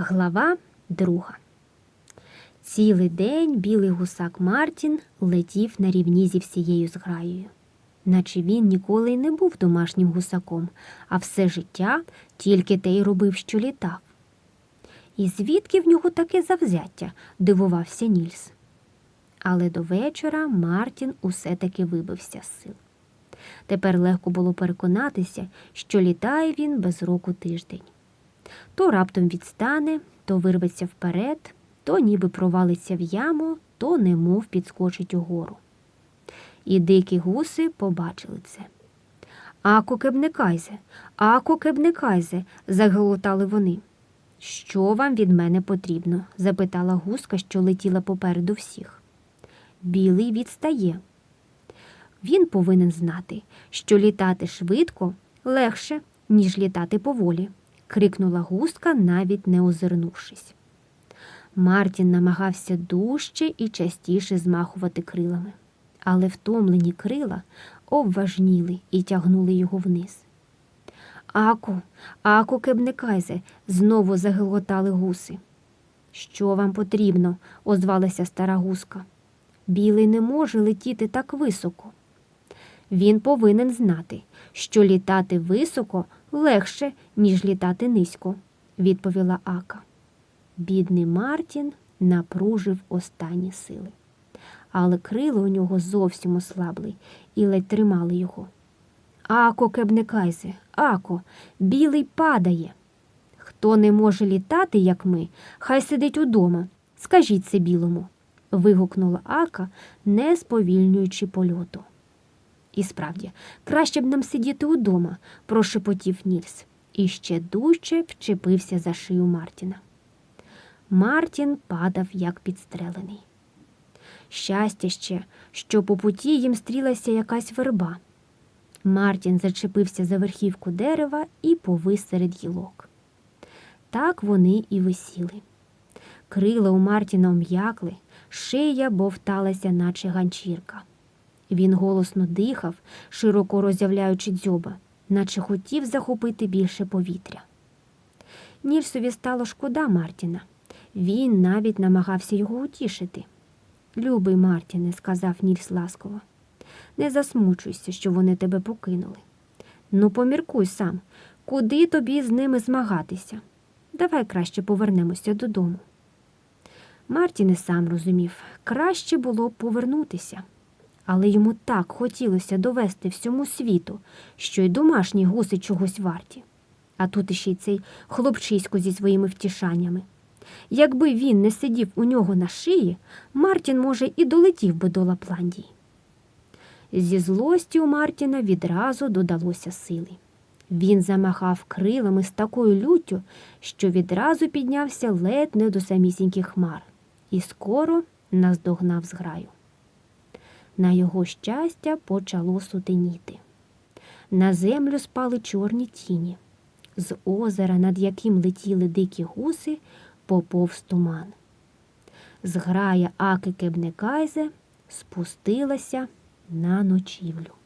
Глава друга. Цілий день білий гусак Мартін летів на рівні зі всією зграєю. Наче він ніколи й не був домашнім гусаком, а все життя тільки те й робив, що літав. І звідки в нього таке завзяття, дивувався Нільс. Але до вечора Мартін усе таки вибився з сил. Тепер легко було переконатися, що літає він без року тиждень. То раптом відстане, то вирветься вперед, то ніби провалиться в яму, то немов підскочить угору. І дикі гуси побачили це. Ако кебнекайзе, ако кебнекайзе, заголотали вони. Що вам від мене потрібно? запитала гуска, що летіла попереду всіх. Білий відстає. Він повинен знати, що літати швидко легше, ніж літати поволі, крикнула густка, навіть не озирнувшись. Мартін намагався дужче і частіше змахувати крилами, але втомлені крила обважніли і тягнули його вниз. Аку, аку, кебнекайзе, знову загилготали гуси. Що вам потрібно? озвалася стара гуска. Білий не може летіти так високо. Він повинен знати, що літати високо легше, ніж літати низько, відповіла Ака. Бідний Мартін напружив останні сили, але крила у нього зовсім ослабли і ледь тримали його. Ако, кебнекайзе, Ако, білий падає. Хто не може літати, як ми, хай сидить удома. Скажіть це білому. вигукнула Ака, не сповільнюючи польоту. І справді, краще б нам сидіти удома, прошепотів Нільс і ще дужче вчепився за шию Мартіна. Мартін падав, як підстрелений. Щастя ще, що по путі їм стрілася якась верба. Мартін зачепився за верхівку дерева і повис серед гілок. Так вони і висіли. Крила у Мартіна ум'якли, шия бовталася, наче ганчірка. Він голосно дихав, широко роззявляючи дзьоба, наче хотів захопити більше повітря. Нільсові стало шкода Мартіна. Він навіть намагався його утішити. Любий Мартіне, сказав Нільс ласково, не засмучуйся, що вони тебе покинули. Ну, поміркуй сам, куди тобі з ними змагатися. Давай краще повернемося додому. Мартін і сам розумів, краще було б повернутися але йому так хотілося довести всьому світу, що й домашні гуси чогось варті. А тут іще й цей хлопчисько зі своїми втішаннями. Якби він не сидів у нього на шиї, Мартін, може, і долетів би до Лапландії. Зі злості у Мартіна відразу додалося сили. Він замахав крилами з такою люттю, що відразу піднявся ледь не до самісіньких хмар і скоро наздогнав зграю. На його щастя почало сутеніти. На землю спали чорні тіні. З озера, над яким летіли дикі гуси, поповз туман. Зграя Аки Кебнекайзе спустилася на ночівлю.